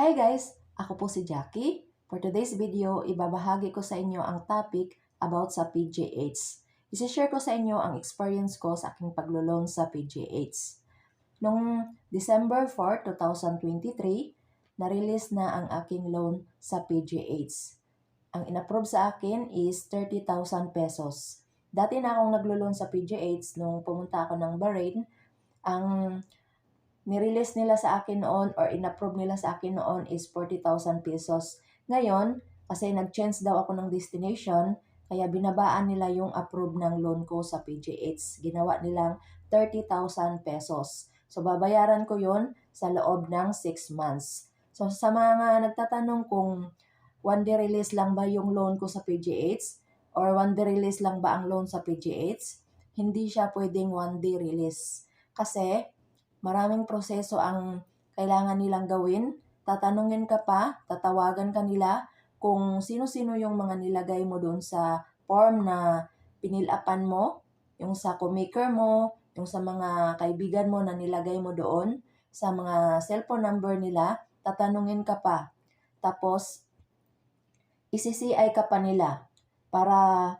Hi guys! Ako po si Jackie. For today's video, ibabahagi ko sa inyo ang topic about sa PGH. Isishare ko sa inyo ang experience ko sa aking paglo-loan sa PGH. Noong December 4, 2023, na-release na ang aking loan sa PGH. Ang inapprove sa akin is 30,000 pesos. Dati na akong naglo-loan sa PGH nung pumunta ako ng Bahrain. Ang nirelease nila sa akin noon or inapprove nila sa akin noon is 40,000 pesos. Ngayon, kasi nag-change daw ako ng destination, kaya binabaan nila yung approve ng loan ko sa PGH. Ginawa nilang 30,000 pesos. So, babayaran ko yon sa loob ng 6 months. So, sa mga nagtatanong kung one day release lang ba yung loan ko sa PGH or one day release lang ba ang loan sa PGH, hindi siya pwedeng one day release. Kasi, maraming proseso ang kailangan nilang gawin. Tatanungin ka pa, tatawagan ka nila kung sino-sino yung mga nilagay mo doon sa form na pinilapan mo, yung sa co-maker mo, yung sa mga kaibigan mo na nilagay mo doon, sa mga cellphone number nila, tatanungin ka pa. Tapos, isi-CI ka pa nila para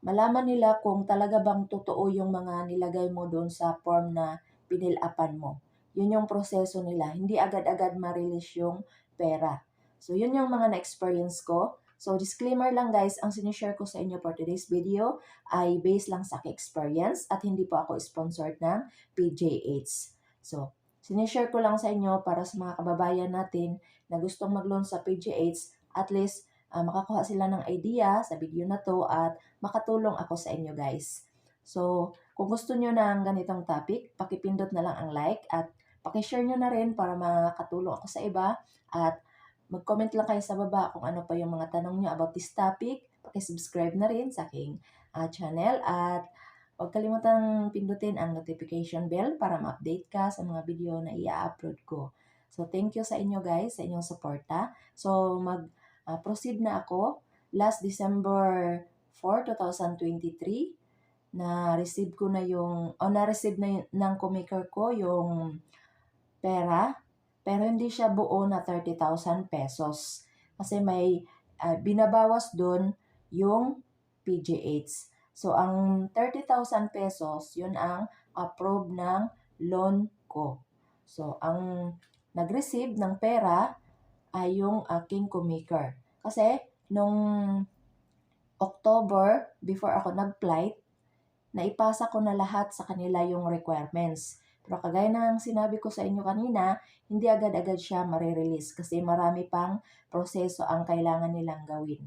malaman nila kung talaga bang totoo yung mga nilagay mo doon sa form na pinilapan mo. Yun yung proseso nila. Hindi agad-agad ma-release yung pera. So, yun yung mga na-experience ko. So, disclaimer lang guys, ang sinishare ko sa inyo for today's video ay based lang sa experience at hindi po ako sponsored ng PJH. So, sinishare ko lang sa inyo para sa mga kababayan natin na gustong mag-loan sa PJH, at least uh, makakuha sila ng idea sa video na to at makatulong ako sa inyo guys. So, kung gusto nyo ng ganitong topic, pakipindot na lang ang like at pakishare nyo na rin para makatulong ako sa iba at mag-comment lang kayo sa baba kung ano pa yung mga tanong nyo about this topic. Pakisubscribe na rin sa aking uh, channel at huwag kalimutang pindutin ang notification bell para ma-update ka sa mga video na i-upload ko. So, thank you sa inyo guys, sa inyong suporta. So, mag-proceed uh, na ako. Last December 4, 2023, na-receive ko na yung, o na-receive na yung, ng kumaker ko yung pera, pero hindi siya buo na 30,000 pesos. Kasi may uh, binabawas doon yung PGH. So, ang 30,000 pesos, yun ang approve ng loan ko. So, ang nag-receive ng pera ay yung aking kumaker. Kasi, nung October, before ako nag-flight, naipasa ko na lahat sa kanila yung requirements. Pero kagaya ng sinabi ko sa inyo kanina, hindi agad-agad siya marirelease kasi marami pang proseso ang kailangan nilang gawin.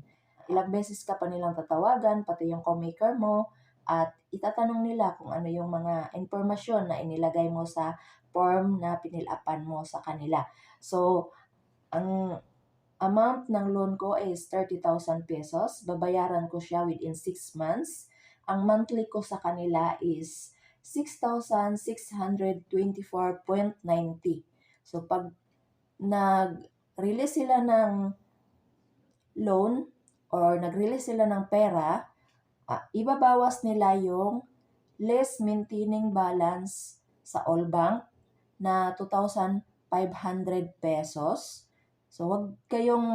Ilang beses ka pa nilang tatawagan, pati yung co-maker mo, at itatanong nila kung ano yung mga informasyon na inilagay mo sa form na pinilapan mo sa kanila. So, ang amount ng loan ko is 30,000 pesos. Babayaran ko siya within 6 months ang monthly ko sa kanila is 6,624.90. So, pag nag-release sila ng loan or nag-release sila ng pera, uh, ibabawas nila yung less maintaining balance sa all bank na 2,500 pesos. So, wag kayong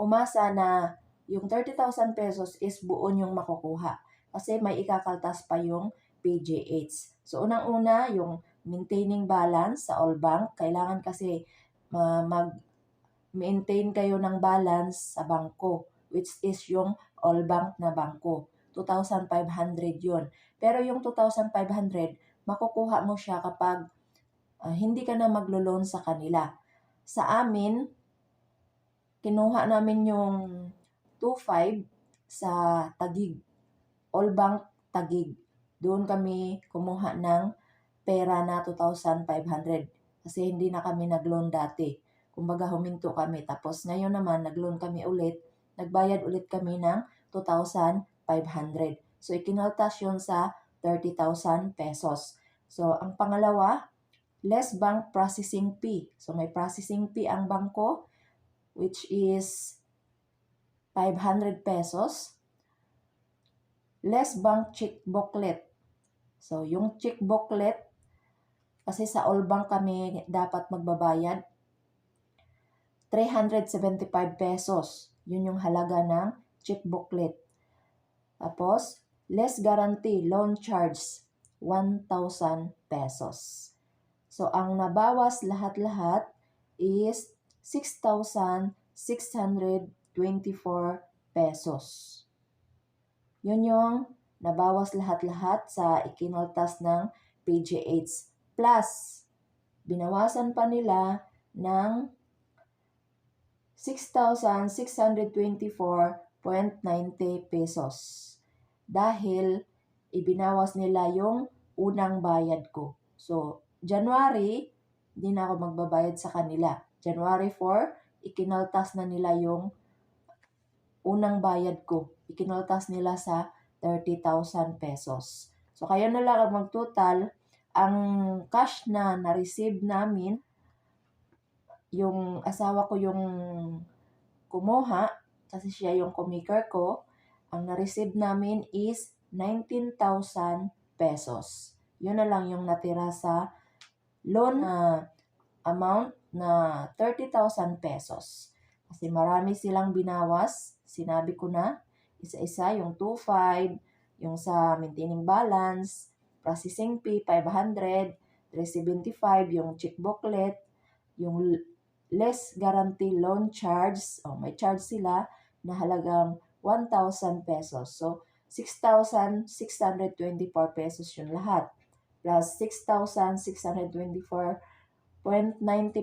umasa na yung 30,000 pesos is buo yung makukuha kasi may ikakaltas pa yung PGH. So, unang-una, yung maintaining balance sa all bank. Kailangan kasi uh, mag-maintain kayo ng balance sa bangko, which is yung all bank na bangko. 2,500 yun. Pero yung 2,500, makukuha mo siya kapag uh, hindi ka na maglo-loan sa kanila. Sa amin, kinuha namin yung 2,500 sa Tagig all bank tagig. Doon kami kumuha ng pera na 2,500 kasi hindi na kami nag-loan dati. Kumbaga huminto kami. Tapos ngayon naman nag-loan kami ulit. Nagbayad ulit kami ng 2,500. So ikinaltas yun sa 30,000 pesos. So ang pangalawa, less bank processing fee. So may processing fee ang bangko which is 500 pesos less bank check booklet. So, yung check booklet, kasi sa all bank kami dapat magbabayad. 375 pesos. Yun yung halaga ng check booklet. Tapos, less guarantee loan charge 1,000 pesos. So, ang nabawas lahat-lahat is 6,624 pesos. Yun yung nabawas lahat-lahat sa ikinaltas ng PGH. Plus, binawasan pa nila ng 6,624.90 pesos. Dahil ibinawas nila yung unang bayad ko. So, January, hindi na ako magbabayad sa kanila. January 4, ikinaltas na nila yung unang bayad ko. Ikinaltas nila sa 30,000 pesos. So, kaya na lang ang magtotal. Ang cash na na-receive namin, yung asawa ko yung kumuha, kasi siya yung kumaker ko, ang na-receive namin is 19,000 pesos. Yun na lang yung natira sa loan na amount na 30,000 pesos. Kasi marami silang binawas. Sinabi ko na, isa-isa, yung 2.5, yung sa maintaining balance, processing fee, 500, 375, yung check booklet, yung less guarantee loan charge, oh, may charge sila na halagang 1,000 pesos. So, 6,624 pesos yung lahat. Plus 6,624.90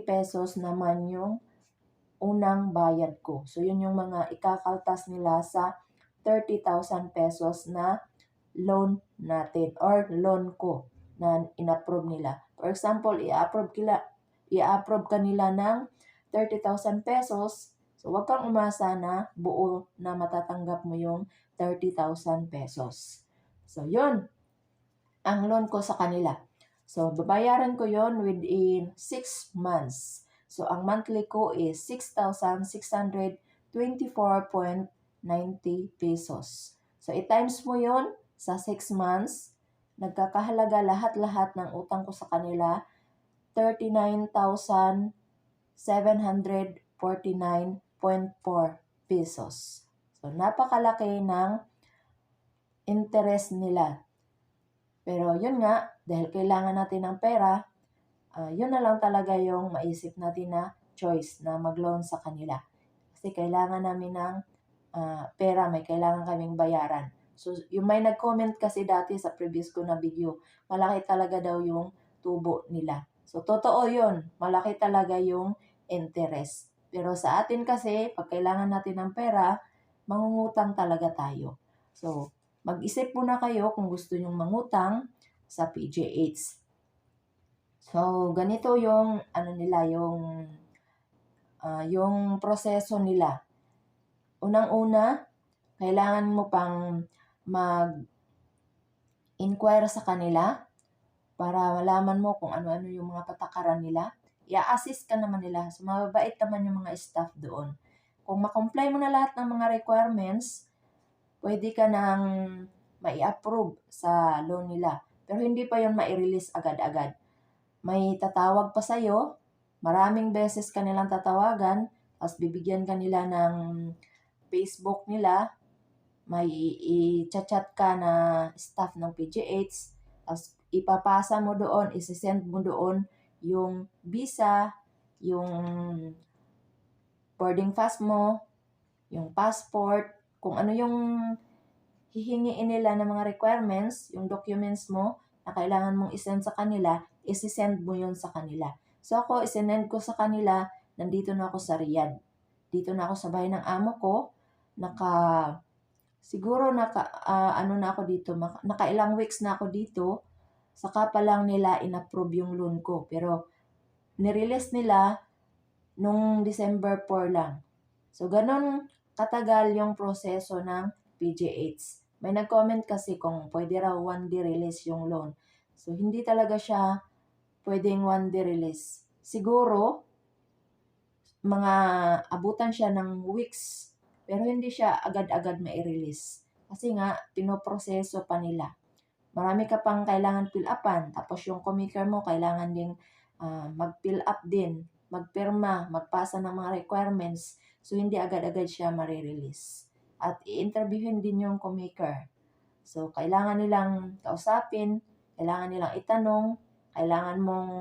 pesos naman yung unang bayad ko. So, yun yung mga ikakaltas nila sa 30,000 pesos na loan natin or loan ko na inapprove nila. For example, i-approve kila i-approve kanila ng 30,000 pesos. So, wag kang umasa na buo na matatanggap mo yung 30,000 pesos. So, yun ang loan ko sa kanila. So, babayaran ko yon within 6 months. So, ang monthly ko is 6,624.90 pesos. So, i-times mo yon sa 6 months. Nagkakahalaga lahat-lahat ng utang ko sa kanila 39,749.4 pesos. So, napakalaki ng interest nila. Pero yun nga, dahil kailangan natin ng pera, uh, yun na lang talaga yung maisip natin na choice na mag-loan sa kanila. Kasi kailangan namin ng uh, pera, may kailangan kaming bayaran. So, yung may nag-comment kasi dati sa previous ko na video, malaki talaga daw yung tubo nila. So, totoo yun. Malaki talaga yung interest. Pero sa atin kasi, pag kailangan natin ng pera, mangungutang talaga tayo. So, mag-isip muna kayo kung gusto nyong mangutang sa PJH. So, ganito yung ano nila, yung uh, yung proseso nila. Unang-una, kailangan mo pang mag-inquire sa kanila para malaman mo kung ano-ano yung mga patakaran nila. I-assist ka naman nila. So, mababait naman yung mga staff doon. Kung makomply mo na lahat ng mga requirements, pwede ka nang mai-approve sa loan nila. Pero hindi pa yon mai-release agad-agad. May tatawag pa sa'yo, maraming beses ka tatawagan, tapos bibigyan ka nila ng Facebook nila, may i-chat ka na staff ng PGH, tapos ipapasa mo doon, isi-send mo doon yung visa, yung boarding pass mo, yung passport, kung ano yung hihingiin nila ng mga requirements, yung documents mo na kailangan mong isend sa kanila, isi-send mo yun sa kanila. So ako, isinend ko sa kanila, nandito na ako sa Riyadh. Dito na ako sa bahay ng amo ko, naka, siguro naka, uh, ano na ako dito, naka ilang weeks na ako dito, saka pa lang nila inapprove yung loan ko. Pero, nirelease nila nung December 4 lang. So, ganun katagal yung proseso ng PGH. May nag-comment kasi kung pwede raw one day release yung loan. So, hindi talaga siya pwedeng one day release. Siguro, mga abutan siya ng weeks, pero hindi siya agad-agad mai-release. Kasi nga, pinoproseso pa nila. Marami ka pang kailangan fill upan. Tapos yung commaker mo, kailangan ding uh, mag-fill up din magpirma, magpasa ng mga requirements. So, hindi agad-agad siya marirelease. At i-interviewin din yung co-maker. So, kailangan nilang kausapin, kailangan nilang itanong, kailangan mong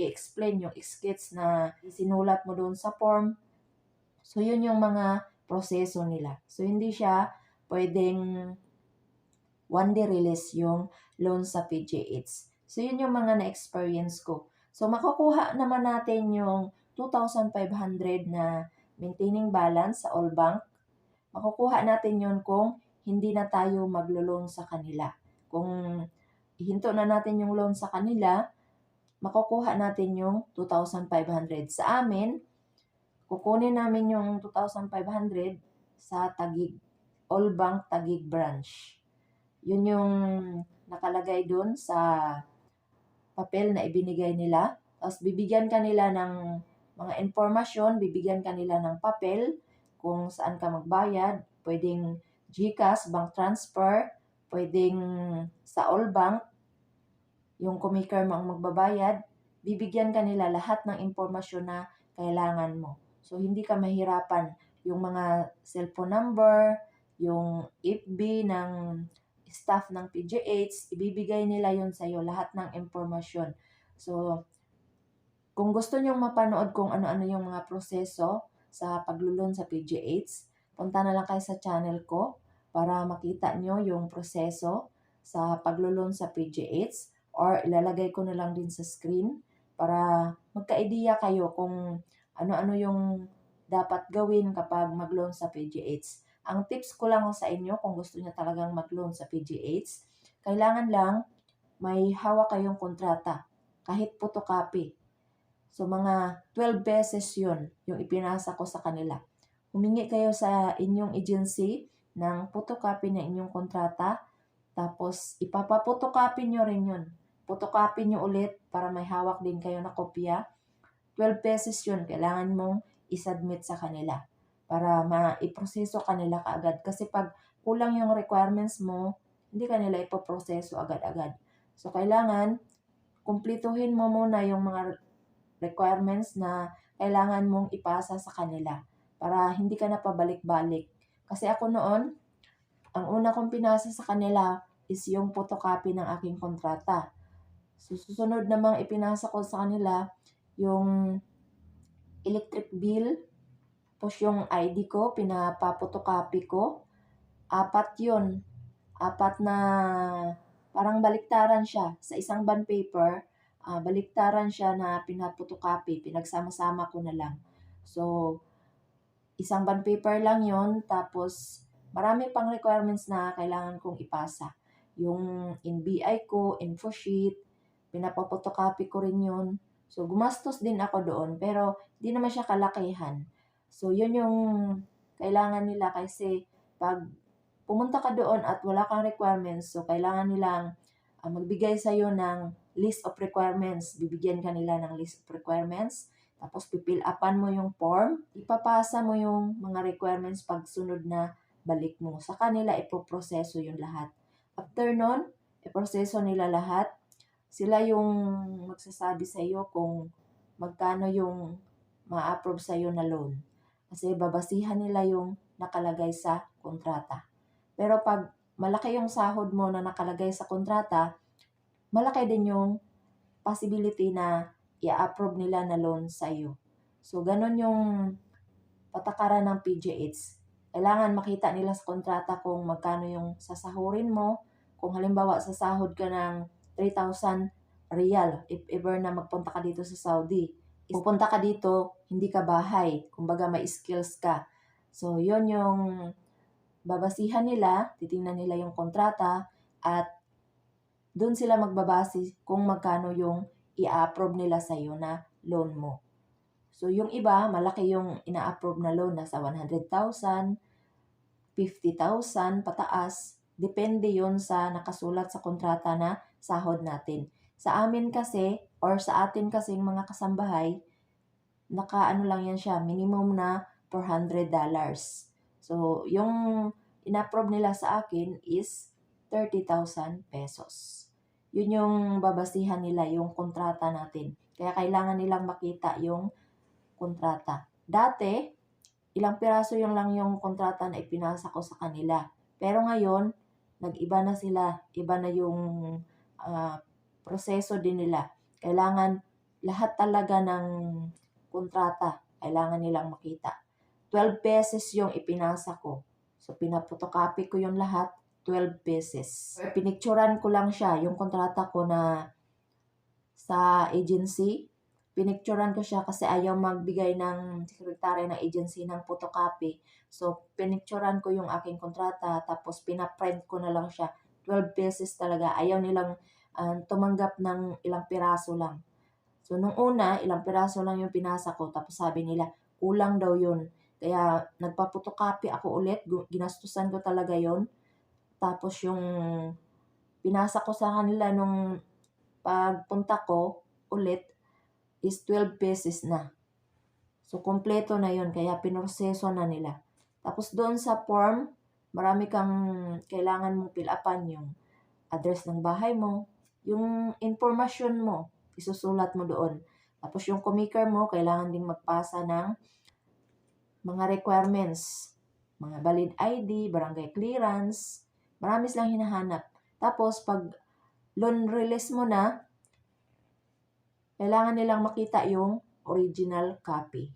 i-explain yung skits na sinulat mo doon sa form. So, yun yung mga proseso nila. So, hindi siya pwedeng one day release yung loan sa PGH. So, yun yung mga na-experience ko. So, makukuha naman natin yung 2,500 na maintaining balance sa all bank. Makukuha natin yun kung hindi na tayo maglo-loan sa kanila. Kung ihinto na natin yung loan sa kanila, makukuha natin yung 2,500. Sa amin, kukunin namin yung 2,500 sa Tagig, All Bank Tagig branch. Yun yung nakalagay dun sa papel na ibinigay nila. Tapos bibigyan kanila ng mga informasyon, bibigyan kanila ng papel kung saan ka magbayad. Pwedeng GCash, bank transfer, pwedeng sa all bank, yung kumaker mo ang magbabayad, bibigyan kanila lahat ng informasyon na kailangan mo. So, hindi ka mahirapan. Yung mga cellphone number, yung FB ng staff ng PGH, ibibigay nila yun sa'yo, lahat ng impormasyon. So, kung gusto nyong mapanood kung ano-ano yung mga proseso sa paglulun sa PGH, punta na lang kayo sa channel ko para makita nyo yung proseso sa paglulun sa PGH or ilalagay ko na lang din sa screen para magka-idea kayo kung ano-ano yung dapat gawin kapag mag-loan sa PGH. Ang tips ko lang sa inyo kung gusto niyo talagang mag-loan sa PGH, kailangan lang may hawak kayong kontrata, kahit photocopy. So mga 12 beses yun, yung ipinasa ko sa kanila. Humingi kayo sa inyong agency ng photocopy ng inyong kontrata, tapos ipapapotocopy nyo rin yun. Photocopy nyo ulit para may hawak din kayo na kopya. 12 pesos yun, kailangan mong isubmit sa kanila para maiproseso kanila kaagad. Kasi pag kulang yung requirements mo, hindi kanila ipoproseso agad-agad. So, kailangan kumplituhin mo muna yung mga requirements na kailangan mong ipasa sa kanila para hindi ka na pabalik-balik. Kasi ako noon, ang una kong pinasa sa kanila is yung photocopy ng aking kontrata. So, susunod namang ipinasa ko sa kanila yung electric bill, tapos yung ID ko, pinapapotocopy ko. Apat yun. Apat na parang baliktaran siya. Sa isang bond paper, uh, baliktaran siya na pinapotocopy. Pinagsama-sama ko na lang. So, isang bond paper lang yon Tapos, marami pang requirements na kailangan kong ipasa. Yung NBI ko, info sheet, pinapapotocopy ko rin yun. So, gumastos din ako doon, pero di naman siya kalakihan. So, yun yung kailangan nila kasi pag pumunta ka doon at wala kang requirements, so kailangan nilang uh, magbigay sa iyo ng list of requirements. Bibigyan ka nila ng list of requirements. Tapos, pipil upan mo yung form. Ipapasa mo yung mga requirements pag sunod na balik mo. Sa kanila, ipoproseso yung lahat. After nun, iproseso nila lahat. Sila yung magsasabi sa iyo kung magkano yung ma-approve sa iyo na loan. Kasi babasihan nila yung nakalagay sa kontrata. Pero pag malaki yung sahod mo na nakalagay sa kontrata, malaki din yung possibility na i-approve nila na loan sa iyo. So, ganun yung patakaran ng PGH. Kailangan makita nila sa kontrata kung magkano yung sasahurin mo. Kung halimbawa sasahod ka ng 3,000 real if ever na magpunta ka dito sa Saudi pupunta ka dito, hindi ka bahay. Kumbaga may skills ka. So, yon yung babasihan nila, titingnan nila yung kontrata, at doon sila magbabase kung magkano yung i-approve nila sa iyo na loan mo. So, yung iba, malaki yung ina-approve na loan, nasa 100,000, 50,000, pataas. Depende yon sa nakasulat sa kontrata na sahod natin. Sa amin kasi, or sa atin kasi yung mga kasambahay, naka-ano lang yan siya, minimum na $400. So, yung inapprove nila sa akin is 30,000 pesos. Yun yung babasihan nila, yung kontrata natin. Kaya kailangan nilang makita yung kontrata. Dati, ilang piraso yung lang yung kontrata na ipinasa ko sa kanila. Pero ngayon, nag-iba na sila. Iba na yung ah, proseso din nila. Kailangan lahat talaga ng kontrata, kailangan nilang makita. 12 pesos yung ipinasa ko. So, pinapotocopy ko yung lahat, 12 pesos. Pinicturan ko lang siya, yung kontrata ko na sa agency. Pinicturan ko siya kasi ayaw magbigay ng sekretary ng agency ng photocopy. So, pinicturan ko yung aking kontrata, tapos pinaprint ko na lang siya. 12 pesos talaga. Ayaw nilang uh, tumanggap ng ilang piraso lang. So, nung una, ilang piraso lang yung pinasa ko. Tapos sabi nila, kulang daw yun. Kaya, nagpapotocopy ako ulit. Ginastusan ko talaga yon Tapos yung pinasa ko sa kanila nung pagpunta ko ulit is 12 pesos na. So, kompleto na yon Kaya, pinorseso na nila. Tapos doon sa form, marami kang kailangan mong fill upan yung address ng bahay mo, yung information mo, isusulat mo doon. Tapos yung commaker mo, kailangan ding magpasa ng mga requirements, mga valid ID, barangay clearance, marami silang hinahanap. Tapos pag loan release mo na, kailangan nilang makita yung original copy.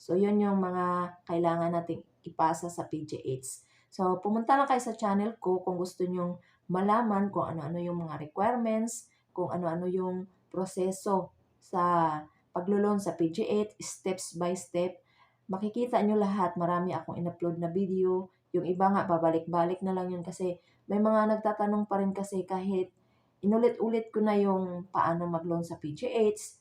So, yun yung mga kailangan nating ipasa sa PGH. So, pumunta lang kayo sa channel ko kung gusto nyong malaman kung ano-ano yung mga requirements, kung ano-ano yung proseso sa paglulon sa PG8, steps by step. Makikita nyo lahat, marami akong in-upload na video. Yung iba nga, babalik-balik na lang yun kasi may mga nagtatanong pa rin kasi kahit inulit-ulit ko na yung paano mag-loan sa PGH,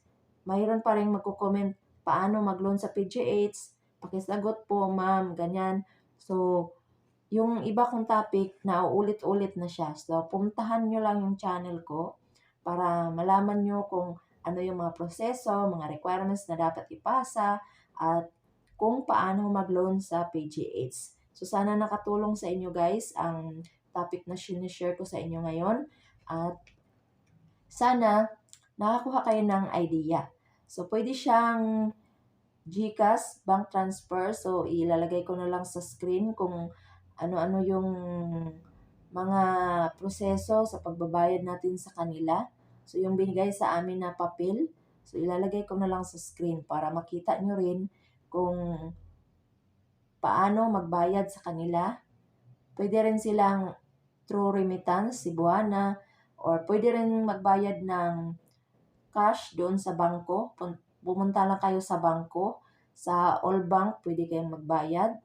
mayroon pa rin magko-comment paano mag-loan sa PGH, pakisagot po ma'am, ganyan. So, yung iba kong topic na uulit-ulit na siya. So, pumuntahan nyo lang yung channel ko para malaman nyo kung ano yung mga proseso, mga requirements na dapat ipasa, at kung paano mag-loan sa PGH. So, sana nakatulong sa inyo guys ang topic na sinishare ko sa inyo ngayon. At sana nakakuha kayo ng idea. So, pwede siyang GCash, bank transfer. So, ilalagay ko na lang sa screen kung ano-ano yung mga proseso sa pagbabayad natin sa kanila. So, yung binigay sa amin na papel, so ilalagay ko na lang sa screen para makita nyo rin kung paano magbayad sa kanila. Pwede rin silang through remittance, Cebuana, or pwede rin magbayad ng cash doon sa bangko pumunta lang kayo sa bangko, sa all bank, pwede kayong magbayad.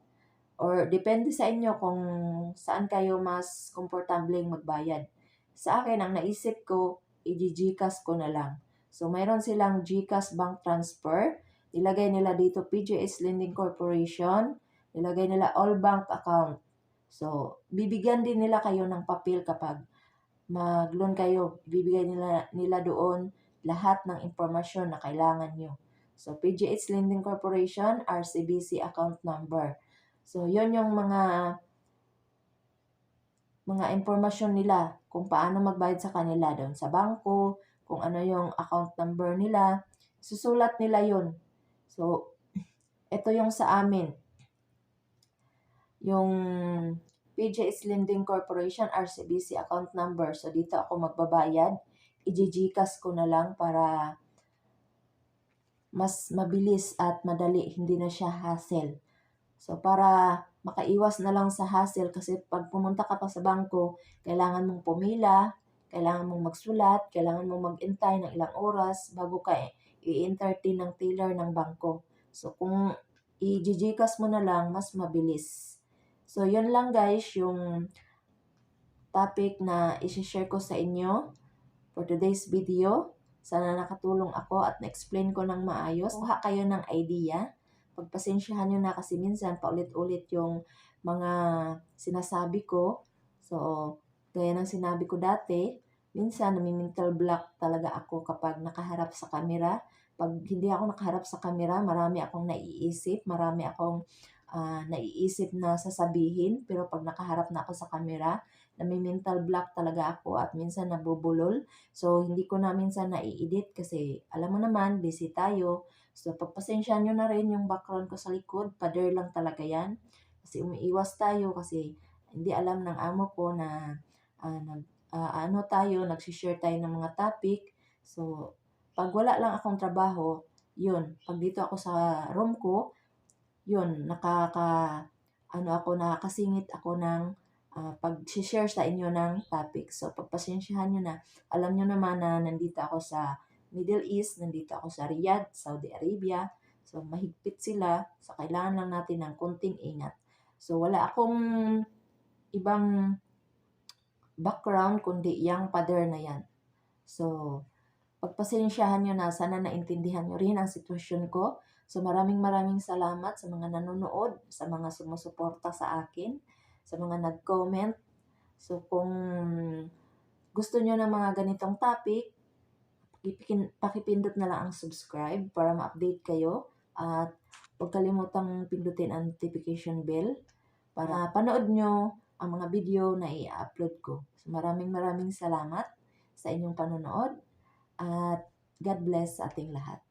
Or depende sa inyo kung saan kayo mas komportableng magbayad. Sa akin, ang naisip ko, i-GCash ko na lang. So, mayroon silang GCash bank transfer. Ilagay nila dito PGS Lending Corporation. Ilagay nila all bank account. So, bibigyan din nila kayo ng papel kapag mag-loan kayo. Bibigyan nila, nila doon lahat ng impormasyon na kailangan nyo. So, PGH Lending Corporation, RCBC account number. So, yon yung mga mga impormasyon nila kung paano magbayad sa kanila doon sa bangko, kung ano yung account number nila, susulat nila yon. So, ito yung sa amin. Yung PJS Lending Corporation RCBC account number. So, dito ako magbabayad i-gcash ko na lang para mas mabilis at madali, hindi na siya hassle. So, para makaiwas na lang sa hassle kasi pag pumunta ka pa sa bangko, kailangan mong pumila, kailangan mong magsulat, kailangan mong mag-intay ng ilang oras bago ka i-entertain ng teller ng bangko. So, kung i-gcash mo na lang, mas mabilis. So, yun lang guys, yung topic na isi-share ko sa inyo for today's video. Sana nakatulong ako at na-explain ko ng maayos. Kuha kayo ng idea. Pagpasensyahan nyo na kasi minsan paulit-ulit yung mga sinasabi ko. So, gaya ng sinabi ko dati, minsan nami-mental block talaga ako kapag nakaharap sa camera. Pag hindi ako nakaharap sa camera, marami akong naiisip, marami akong uh, naiisip na sasabihin. Pero pag nakaharap na ako sa camera, nami-mental block talaga ako at minsan nabubulol. So, hindi ko na minsan na-edit kasi alam mo naman, busy tayo. So, pagpasensyahan nyo na rin yung background ko sa likod. Pader lang talaga yan. Kasi umiiwas tayo kasi hindi alam ng amo ko na ah, nag, ah, ano tayo, nagsishare tayo ng mga topic. So, pag wala lang akong trabaho, yun, pag dito ako sa room ko, yun, nakaka, ano ako, nakakasingit ako ng ah, pag-share sa inyo ng topic. So, pagpasensyahan nyo na. Alam nyo naman na nandito ako sa Middle East, nandito ako sa Riyadh, Saudi Arabia. So, mahigpit sila. So, kailangan lang natin ng konting ingat. So, wala akong ibang background kundi yung pader na yan. So, pagpasensyahan nyo na, sana naintindihan nyo rin ang sitwasyon ko. So, maraming maraming salamat sa mga nanonood, sa mga sumusuporta sa akin, sa mga nag-comment. So, kung gusto nyo ng mga ganitong topic, pakipindot na lang ang subscribe para ma-update kayo. At huwag kalimutang pindutin ang notification bell para panood nyo ang mga video na i-upload ko. So, maraming maraming salamat sa inyong panonood at God bless sa ating lahat.